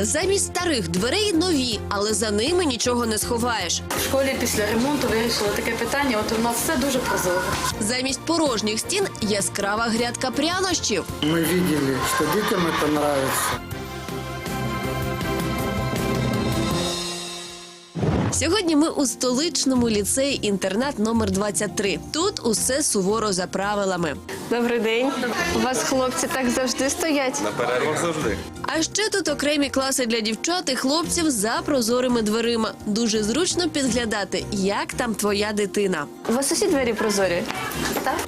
Замість старих дверей нові, але за ними нічого не сховаєш. В школі після ремонту вирішили таке питання. От у нас все дуже прозоро. Замість порожніх стін яскрава грядка прянощів. Мы видели, что детям это нравится. Сьогодні ми у столичному ліцеї інтернат номер 23. Тут усе суворо за правилами. Добрий день. У вас хлопці так завжди стоять. А ще тут окремі класи для дівчат і хлопців за прозорими дверима. Дуже зручно підглядати, як там твоя дитина. У вас усі двері прозорі.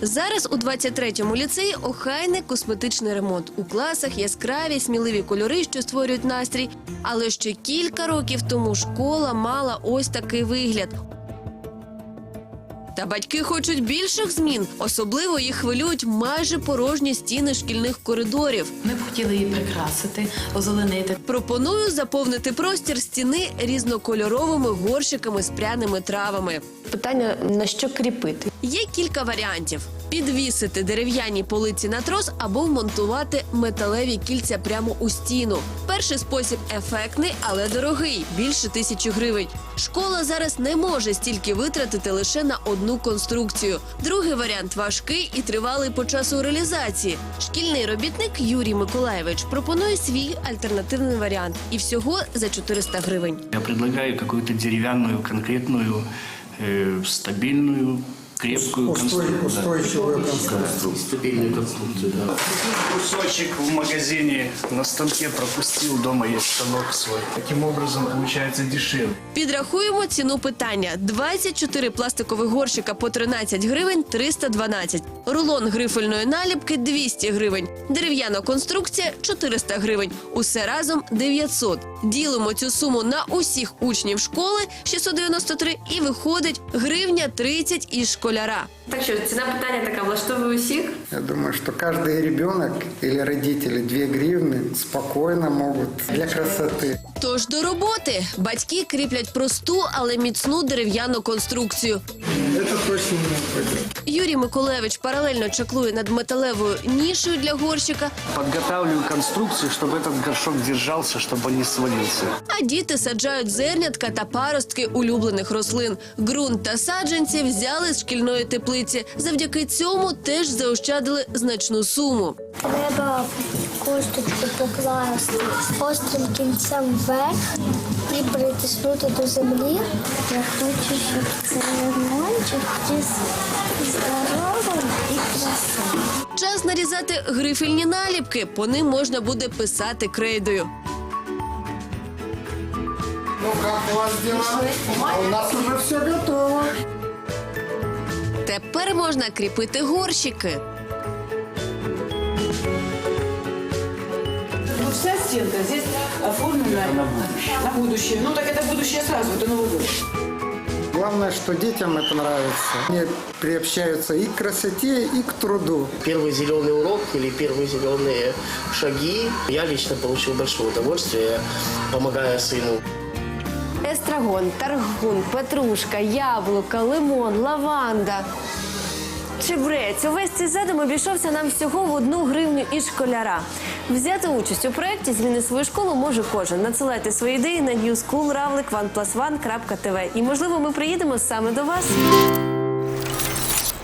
Зараз у 23-му ліцеї охайний косметичний ремонт. У класах яскраві, сміливі кольори, що створюють настрій. Але ще кілька років тому школа мала ось такий вигляд. Та батьки хочуть більших змін. Особливо їх хвилюють майже порожні стіни шкільних коридорів. Ми б хотіли її прикрасити, озеленити. Пропоную заповнити простір стіни різнокольоровими горщиками з пряними травами. Питання на що кріпити? Є кілька варіантів: підвісити дерев'яні полиці на трос або вмонтувати металеві кільця прямо у стіну. Перший спосіб ефектний, але дорогий більше тисячі гривень. Школа зараз не може стільки витратити лише на одну конструкцію. Другий варіант важкий і тривалий по часу реалізації. Шкільний робітник Юрій Миколаєвич пропонує свій альтернативний варіант і всього за 400 гривень. Я предлагаю какую-то деревянную, конкретную, э, стабильную, крепкую конструкцию. устойчивую конструкцию. Стабильную конструкцию, да. Кусочек в магазине на станке пропустил, дома есть станок свой. Таким образом получается дешевле. Підрахуємо ціну питання: 24 пластикових горщика по 13 гривень 312. Рулон грифельної наліпки 200 гривень. Дерев'яна конструкція 400 гривень. Усе разом 900. Ділимо цю суму на усіх учнів школи 693 і виходить гривня 30 із школяра. Так що ціна питання така влаштовує усіх. Я думаю, что каждый ребенок или родители 2 гривны спокойно могут для красоты. Тож до роботи батьки кріплять просту, але міцну дерев'яну конструкцію. Это точно не пойдет. Юрій Миколаєвич паралельно чаклує над металевою нішею для горщика, Подготавливаю конструкцию, чтобы этот горшок держался, чтобы он не свалился. А діти саджають зернятка та паростки улюблених рослин. Ґрунт та саджанці взяли з шкільної теплиці. Завдяки цьому теж заощадили значну суму. Треба косточку покласти острим кінцем вверх і притиснути до землі. Я хочу, щоб цей ремонтик був здоровим і красивим. Час нарізати грифельні наліпки. По ним можна буде писати крейдою. Ну как у вас дела? А у нас уже все готово. Тепер можна кріпити горщики. Ну, вся стенка здесь оформлена на будущее. Ну, так это будущее сразу, это Новый год. Главное, что детям это нравится. Они приобщаются и к красоте, и к труду. Первый зеленый урок или первые зеленые шаги я лично получил большое удовольствие, помогая сыну. Естрагон, таргун, петрушка, яблука, лимон, лаванда. Чебрець. Увесь цей задум обійшовся нам всього в одну гривню і школяра. Взяти участь у проєкті Зміни свою школу може кожен. Надсилайте свої ідеї на newschoolravlik1plus1.tv. І можливо ми приїдемо саме до вас.